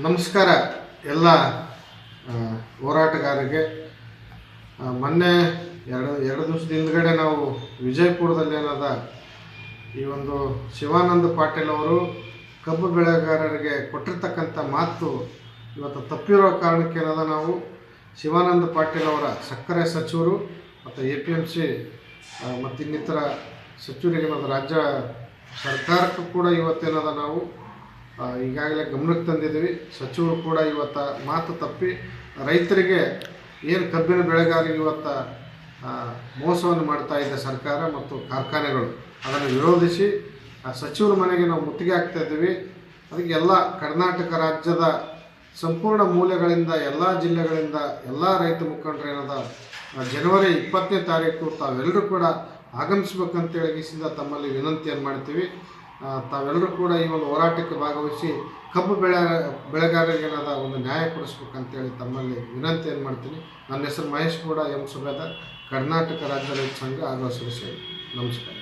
ನಮಸ್ಕಾರ ಎಲ್ಲ ಹೋರಾಟಗಾರರಿಗೆ. ಮೊನ್ನೆ ಎರಡು ಎರಡು ದಿವಸದ ಹಿಂದ್ಗಡೆ ನಾವು ವಿಜಯಪುರದಲ್ಲಿ ಏನದ ಈ ಒಂದು ಶಿವಾನಂದ ಪಾಟೀಲ್ ಅವರು ಕಬ್ಬು ಬೆಳೆಗಾರರಿಗೆ ಕೊಟ್ಟಿರ್ತಕ್ಕಂಥ ಮಾತು ಇವತ್ತು ತಪ್ಪಿರೋ ಕಾರಣಕ್ಕೆ ಏನದ ನಾವು ಶಿವಾನಂದ ಪಾಟೀಲ್ ಅವರ ಸಕ್ಕರೆ ಸಚಿವರು ಮತ್ತು ಎ ಪಿ ಎಂ ಸಿ ಮತ್ತು ಇನ್ನಿತರ ಸಚಿವರಿಗೆ ರಾಜ್ಯ ಸರ್ಕಾರಕ್ಕೂ ಕೂಡ ಇವತ್ತೇನದ ನಾವು ಈಗಾಗಲೇ ಗಮನಕ್ಕೆ ತಂದಿದ್ದೀವಿ. ಸಚಿವರು ಕೂಡ ಇವತ್ತು ಮಾತು ತಪ್ಪಿ ರೈತರಿಗೆ ಏನು ಕಬ್ಬಿನ ಬೆಳೆಗಾರರಿಗೆ ಇವತ್ತು ಮೋಸವನ್ನು ಮಾಡ್ತಾ ಇದೆ ಸರ್ಕಾರ ಮತ್ತು ಕಾರ್ಖಾನೆಗಳು, ಅದನ್ನು ವಿರೋಧಿಸಿ, ಆ, ಸಚಿವರ ಮನೆಗೆ ನಾವು ಮುತ್ತಿಗೆ ಹಾಕ್ತಾ ಇದ್ದೀವಿ. ಅದಕ್ಕೆ ಎಲ್ಲ ಕರ್ನಾಟಕ ರಾಜ್ಯದ ಸಂಪೂರ್ಣ ಮೂಲೆಗಳಿಂದ, ಎಲ್ಲ ಜಿಲ್ಲೆಗಳಿಂದ, ಎಲ್ಲ ರೈತ ಮುಖಂಡರು ಏನದ ಜನವರಿ ಇಪ್ಪತ್ತನೇ ತಾರೀಕು ತಾವೆಲ್ಲರೂ ಕೂಡ ಆಗಮಿಸ್ಬೇಕಂತೇಳಿ ಗೀಸಿಂದ ತಮ್ಮಲ್ಲಿ ವಿನಂತಿಯನ್ನು ಮಾಡ್ತೀವಿ. ತಾವೆಲ್ಲರೂ ಕೂಡ ಈ ಒಂದು ಹೋರಾಟಕ್ಕೆ ಭಾಗವಹಿಸಿ ಕಬ್ಬು ಬೆಳೆ, ಬೆಳೆಗಾರರಿಗೆ ಏನಾದ ಒಂದು ನ್ಯಾಯ ಕೊಡಿಸ್ಬೇಕಂತೇಳಿ ತಮ್ಮಲ್ಲಿ ವಿನಂತಿಯನ್ನು ಮಾಡ್ತೀನಿ. ನನ್ನ ಹೆಸರು ಮಹೇಶ್ ಕೂಡ ಎಂ ಸುಬೇದಾರ್ ಕರ್ನಾಟಕ ರಾಜ್ಯ ರೈತ ಸಂಘ ಅಸೋಸಿಯೇಷನ್ ನಮಸ್ಕಾರ.